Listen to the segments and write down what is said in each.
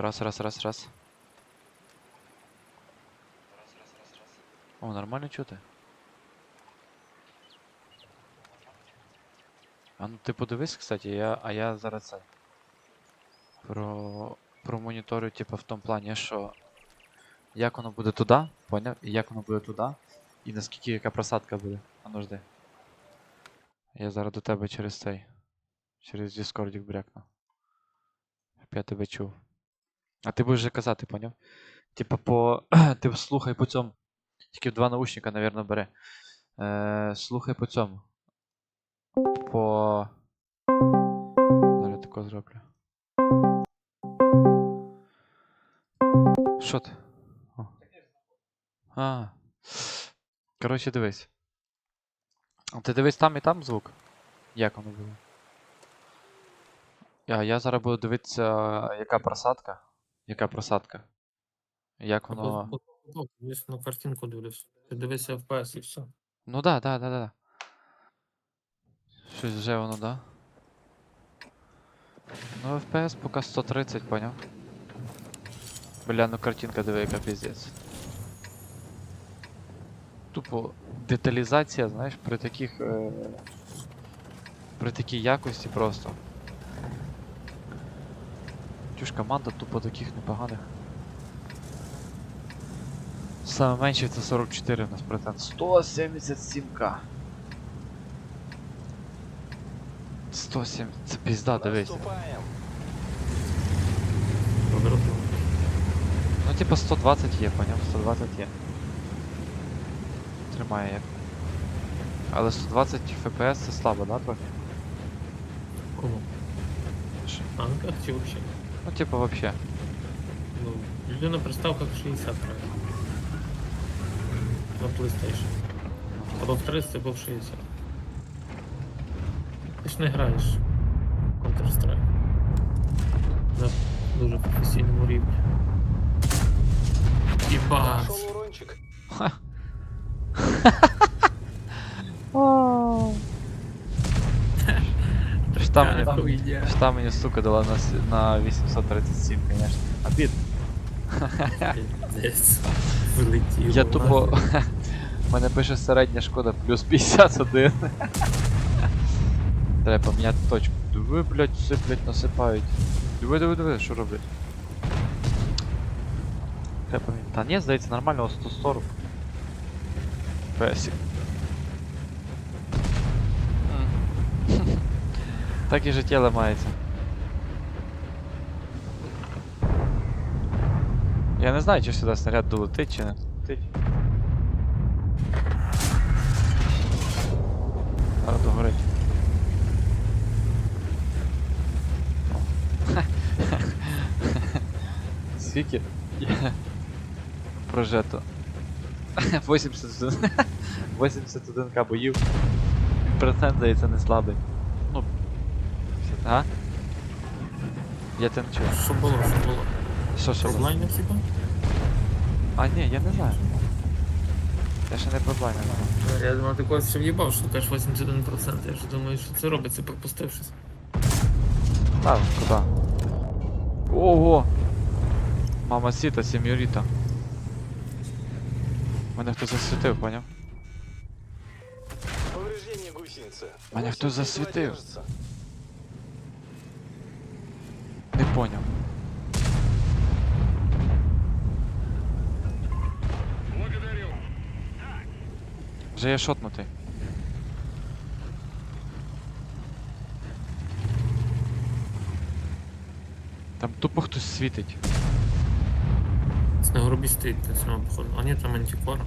Раз, раз, раз, раз. О, нормально чути. А ну ти подивись, кстати, я, а я зараз це. Про. Промоніторю, типу, в тому плані, що. Як воно буде туди, поняв? І як воно буде туди. І наскільки яка просадка буде. А ну жди. Я зараз до тебе через цей. Через Discord брякну. Щоб я тебе чув. А ти будеш вже казати, поняв? Типа по. ти слухай по цьому. Тільки в два наушника, навірно, бере. Е, слухай по цьому. По. Зараз тако зроблю. Що ти? О. А. Коротше, дивись. Ти дивись там і там звук? Як воно було? А я зараз буду дивитися, яка просадка. Яка просадка. Як воно. Я на картинку дивлюсь. Ти дивишся FPS і все. Ну да, да, да, да. да. Щось вже воно, да? Ну, FPS поки 130, поняв? Бля, ну картинка диви, яка піздець. Тупо деталізація, знаєш, при таких. Е... При такій якості просто. Чуж команда тупо таких непоганих. Саме менше це 44 у нас процент. 177к. 107. Це пізда, дивись. Ну типа 120 є, поняв? 120 є. Тримає як. Але 120 FPS це слабо, да, трохи? Кому? Танках чи вообще? Ну типа вообще. Ну, люди на приставках 60 грають. На PlayStation. Або в 300, або в 60. Ти ж не граєш в Counter-Strike. На дуже професійному рівні. І бац! Пошел урончик. Ж там мені, Така хуйня. ж там мені сука дала на, с- на 837, конечно. Обід. Десь вилетіло. Я тупо. У мене пише середня шкода плюс 51. Треба поміняти точку. Диви, блядь, все, блядь, насипають. Диви, диви, диви, що роблять. Треба поміняти. Та ні, здається, нормально, 140. Песик. Так і життя ламається. Я не знаю, чи сюди снаряд долетить, чи не. Зараз догорить. Скільки? Прожето. 81. 81к боїв. Процент здається не слабий. А? Я тебе не чую. Що було, що було? Що, що? було? Проблайнер хіба? А, ні, я не знаю. Я ще не проблайнер. Я думав, ти когось ще в'їбав, що теж 81%. Я ж думаю, що це робиться, пропустившись. А, куди? Ого! Мама сіта, сім'юріта. Мене хтось засвітив, поняв? Повреждение гусеницы. Меня кто 82 Не поняв. Вже я шотнутий. Там тупо хтось світить. Це на грубі стоїть на цьому походу. А ні, там антикора.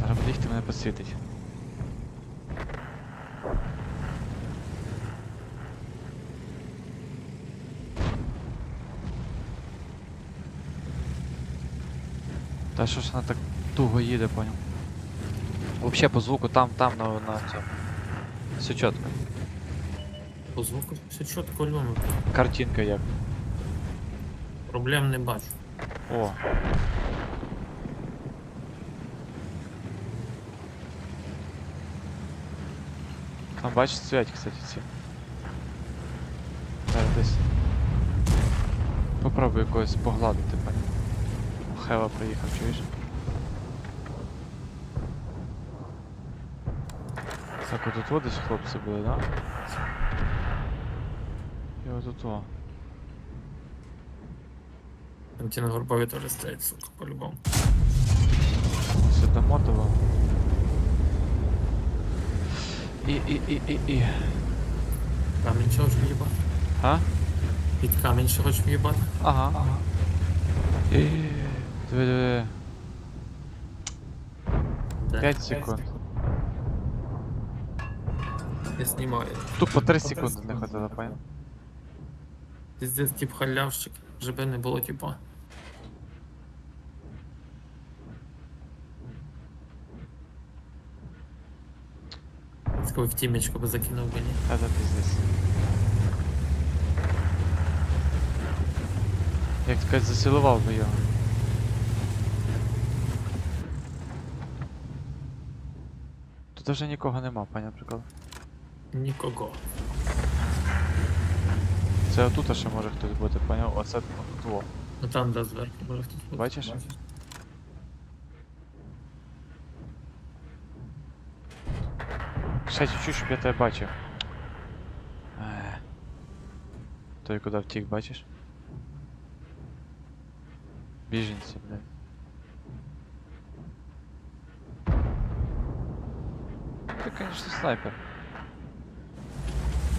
Зараз буде їхати мене підсвітить. Та що ж вона так туго їде, понял? Вообще по звуку там, там на, на цьому. Все чітко. По звуку все чітко льоно. Картинка як. Проблем не бачу. О. Там бачиш цвять, кстати, ці. десь. Попробуй якогось погладити, пані. Хева приїхав, чуєш? Так, отут от десь хлопці були, да? І отут о. Там ті на горбові теж стоять, сука, по-любому. Все домотово. І, і, і, і, і. Камінь ще хочеш в'їбати? А? Під камінь ще хочеш в'їбати? Ага, ага. І... Диви, диви. Де? 5 секунд. Я знімаю. Тупо 3 секунди не хватило, понял? Пиздец, тип халявщик. Жебе не було типа. Такой в тімечку би закинув би ні. Та да пиздец. Як сказать, засилував би його. Вже нікого нема, пані прикол. Нікого. Це отут ще може хтось бути, поняв? Оце тут. Ну там де зверху, може хтось буде. Бачиш? Ще чуть-чуть, щоб я тебе бачив. Той куди втік, бачиш? Біженці, блядь. Конечно, снайпер.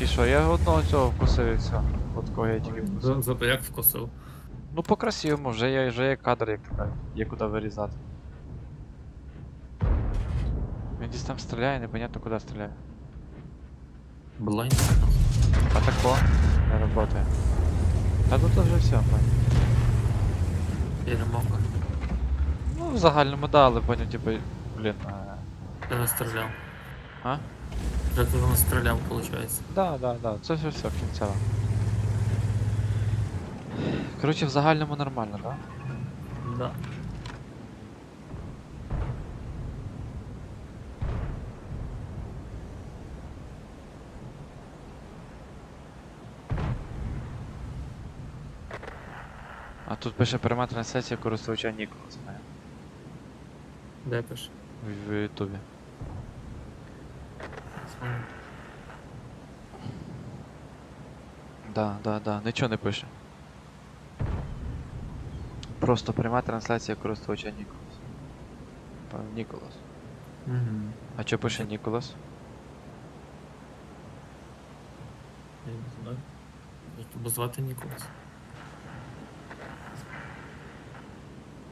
І що, я одного цього вкусив і все. От кого я тільки вкусив. За- Зато як вкусив. Ну по красивому, вже є, вже є кадр, як кажуть. Є куди вирізати. Він десь там стріляє, непонятно куди стріляє. Блайн. А тако не работає. Та тут вже все, пані. Перемога. Ну, в загальному да, але поняв, типу, блін. е, Ти не стріляв. А? Вже ти не стріляв, виходить. Да, да, да, це вже все кінцево. Коротше, в загальному нормально, да? Да. А тут пише пряма трансляція користувача Ніколас. Де пиш? В, в Ютубі. Да, да, да, нічого не пише. Просто пряма трансляція користувача Ніколас. Пан Ніколас. Угу. А що пише Ніколас? Я не знаю. Тебе звати Ніколас?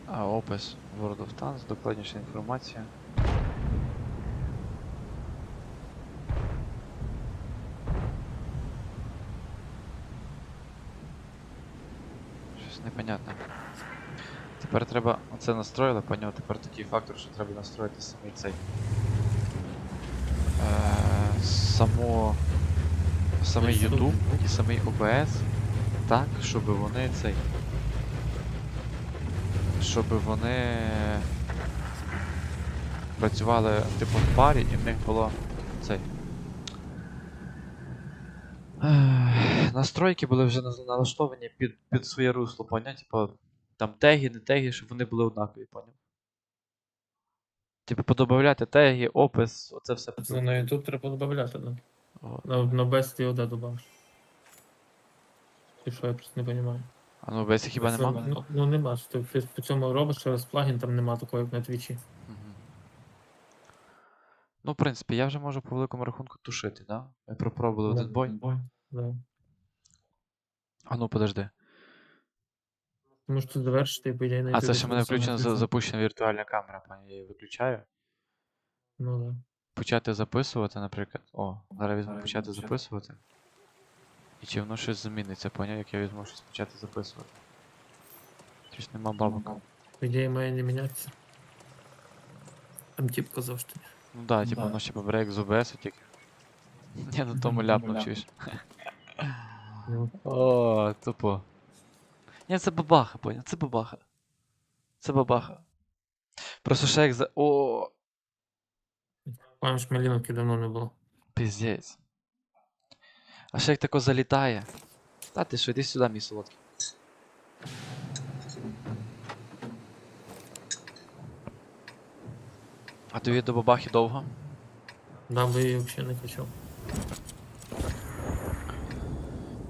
А, опис World of Tanks, докладніша інформація. Щось непонятне. Тепер треба. Оце настроїли, поняв, тепер такий фактор, що треба настроїти самий цей. Е, само. Самий YouTube і самий OBS так, щоб вони цей. Щоб вони працювали типу в парі і в них було цей. Настройки були вже налаштовані під, під своє русло, поняв? Типу, там теги, не теги, щоб вони були однакові, поняв? Типу, подобавляти теги, опис, оце все Це на YouTube треба додавати, да? От. На, на ти де добавиш. Ти що, я просто не розумію. А ну без хіба нема? Ну, ну нема, що ти по цьому робиш через плагін, там нема такого, як на твічі. Мгм. Ну, в принципі, я вже можу по великому рахунку тушити, да? Ми пропробували один бой. Да. А ну подожди. Що ти завершити, по ідеї на А це ще в мене включена за- запущена віртуальна камера, пані, я її виключаю. Ну да. Почати записувати, наприклад. О, зараз візьму почати записувати. І чи воно щось зміниться, поняв, як я візьму щось почати записувати. Щось нема бабок. По ідеї має не мінятися. Там тип казав, що ні. Ну да, типу воно ще побере як з OBS тільки. Я на тому ляпнув, чуєш. Ну, О, тупо. Ні, це бабаха, поняв, це бабаха. Це бабаха. Просто ще як за. О, Пам'ятаєш, маліновки давно не було. піздець. А ще як тако залітає. Та ти що, йди сюди, мій солодкий. А тобі до бабахи довго? Да, би її взагалі не качав.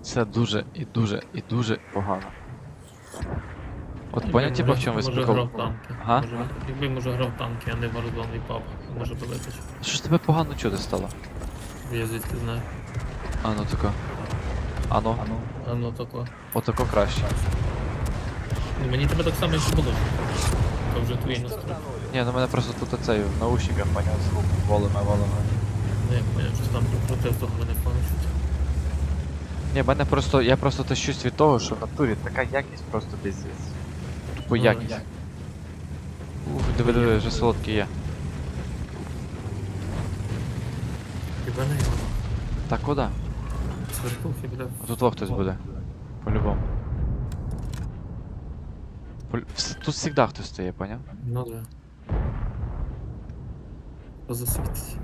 Це дуже і дуже і дуже погано. От поняття, типу, в чому весь Може прикол? грав танки. Ага. Може, якби може грав танки, а не Warzone і PUBG, може би. Що ж тебе погано чути стало? Я звідки знаю. А ну тако. А ну, А ну тако. отако краще. Ну, Мені тебе так само, як було. То вже твій настрой. Ні, ну мене просто тут оцей в наушниках поняв звук волими, волими. Не, я поняв, що там проти того мене помічуть. Ні, мене просто. Я просто тащусь від того, що в натурі така якість просто пиздець. Тупо Ну, якість. Ух, диви, диви, вже солодкий є. Хіба не його. Так куди? Свертухи, бля. А тут во хтось буде. По-любому. По... вс- Тут завжди хтось стає, поняв? Ну да. Що засвітить?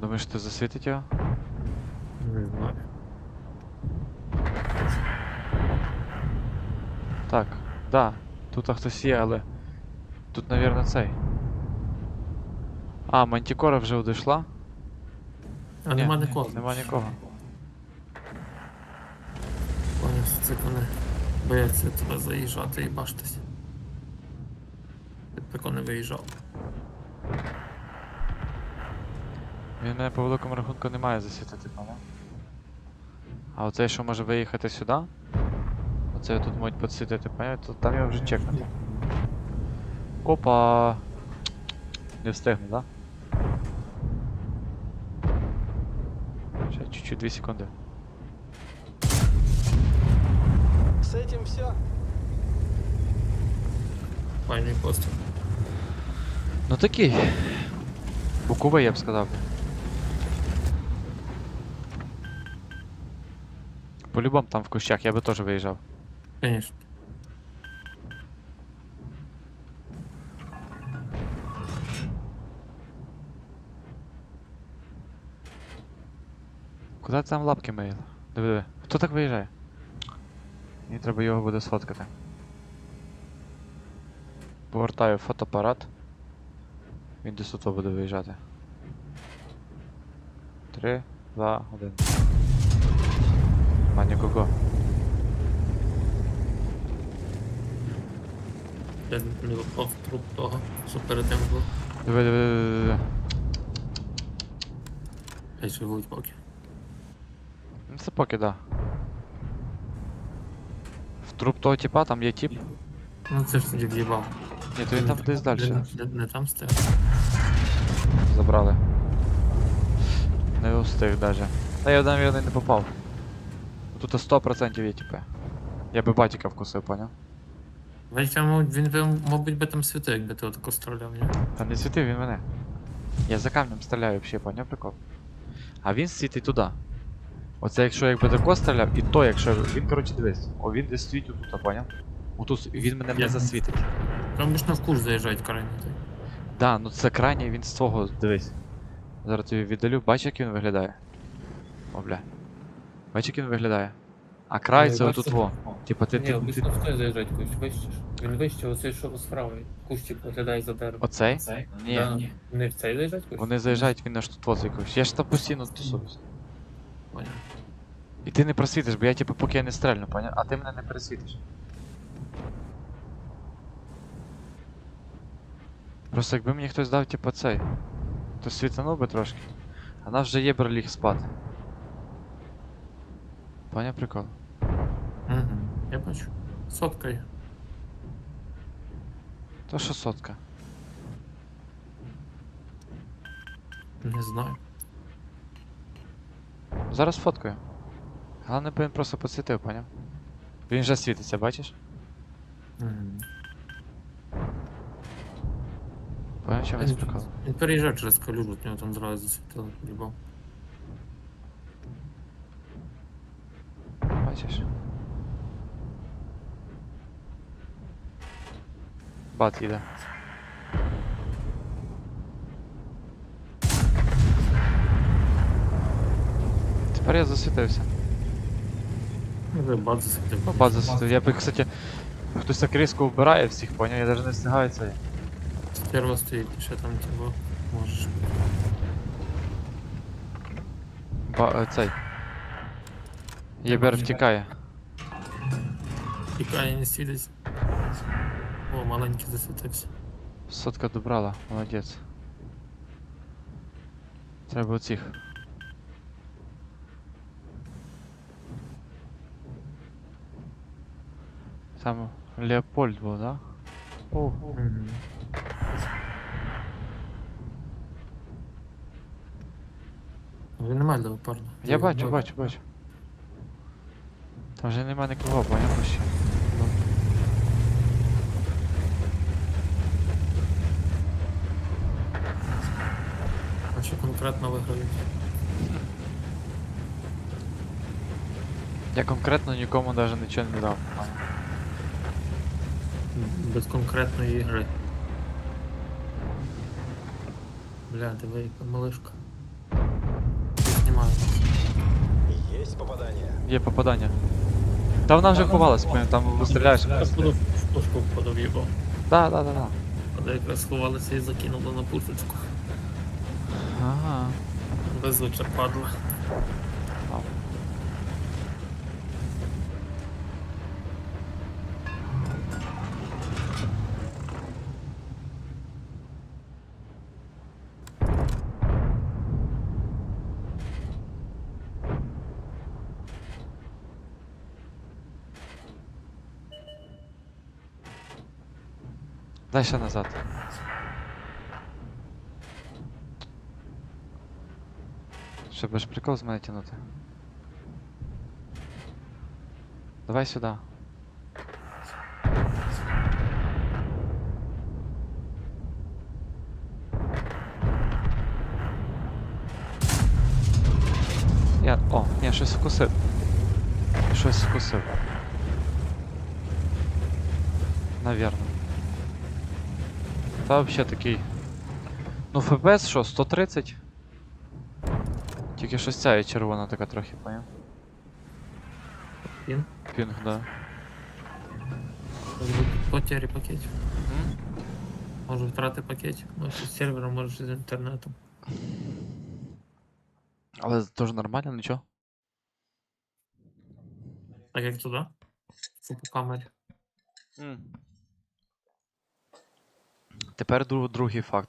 Думаєш, ти засвітить його? Не знаю. Так, да, тут хтось є, але. Тут, навірно, цей. А, мантікора вже одійшла? А Ні, нема нікого. Нема нікого. Поняв, що це кони бояться тебе заїжджати і баштись. Ти б тако не виїжджав. Він мене по великому рахунку не має засвітити, поняв? А оцей, що може виїхати сюди? Оцей тут можуть підсвітити, поняв? То там його вже чекнути. Опа! Не встигну, да? Ще чуть-чуть 2 секунди. С этим все. Файний постріл. Ну такий. Буковий, я б сказав. По-любому там в кущах, я би теж виїжджав. Конечно. Куди ти там лапки миїв? Диви, диви. Хто так виїжджає? Мені треба його буде сфоткати. Повертаю фотоапарат. Він десь тут буде виїжджати. Три, два, один. Нема нікого. Я не попав в труп того, що перед тим був. Диви, диви, диви, диви. Хай живуть поки. Ну це поки да. В труп того типа там є тип. Ну це ж тоді в'їбав. Ні, то він там десь далі. Не, не, там стояв. Забрали. Не встиг даже. Та я навіть не попав. Тут 100% є типи. Я би батіка вкусив, поняв? Бачите, мабуть, він би, мабуть, би там світив, якби ти отако стріляв, ні? Та не світив він мене. Я за камнем стріляю взагалі, поняв прикол? А він світить туди. Оце якщо якби тако стріляв, і то якщо. Він, коротше, дивись. О, він десь стоїть отут, поняв? Отут він мене не Я- засвітить. Там можна в курс заїжджати крайній. так. Да, ну це крайній він з твого, дивись. Зараз тобі віддалю, бач, як він виглядає. О, бля. Бач, як він виглядає. А край це отут во. Типа ти, Ні, ти, ти... в той заїжджать кущ, вище ж. Він вище, оцей що справа. Кущик виглядає за дерево. Оцей? Ні, Да. ні. Не в цей заїжджать кущ? Вони заїжджають, він аж тут вот якось. Я ж там постійно тусуюсь. Поняв. І ти не просвітиш, бо я типу поки я не стрельну, поняв? А ти мене не пересвітиш. Просто якби мені хтось дав, типу, цей, то світанув би трошки. А нас вже є бреліг спати. Поняв прикол? Угу. Я бачу. Сотка є. То що сотка. Не знаю. Зараз фоткаю. Головне, би він просто підсвітив, поняв? Він вже світиться, бачиш? Угу. Поняв, чим весь прикол? Він переїжджав через калюжу, от нього там зразу засвітило, любов. Бачиш? Бат їде. Тепер я засвітився. Базу сидів. Ну, база сидить. Я кстати, хтось так різко вбирає всіх, поняв, я навіть не встигаю це. Стерва стоїть, ще там типу можеш. Ба, е, цей. Єбер втікає. Тікає, не світиться. О, маленький засвітився. Сотка добрала, молодець. Треба оцих. Там Леопольд був, да? О, Угу. Він немає леопарда. я бачу, бачу, бачу. Там вже нема нікого, поняв ще. А що конкретно виграють? Я конкретно нікому навіть нічого не дав. Без конкретної гри. Бля, диви, яка малишка. Знімаю. Есть попадание. Є попадання. Та вона вже ховалась, ми там вистріляєш. Я буду в пушку входив їбав. Так, так. да. Але якраз ховалася і закинули на пушечку. Ага. Везуча падла. Дай ще назад. Щоб ж прикол з мене тянути. Давай сюди. Я. О, ні, щось вкусив. Щось вкусив. Навірно. Та взагалі такий. Ну, ФПС що, 130? Тільки щось ця є червона така трохи, поняв? Він. Пінг, да. Потері пакетів. М? Може втрати пакетів. Може з сервера, може з інтернетом. Але теж нормально, нічого. Так як туди? По камері. Тепер друг, другий факт.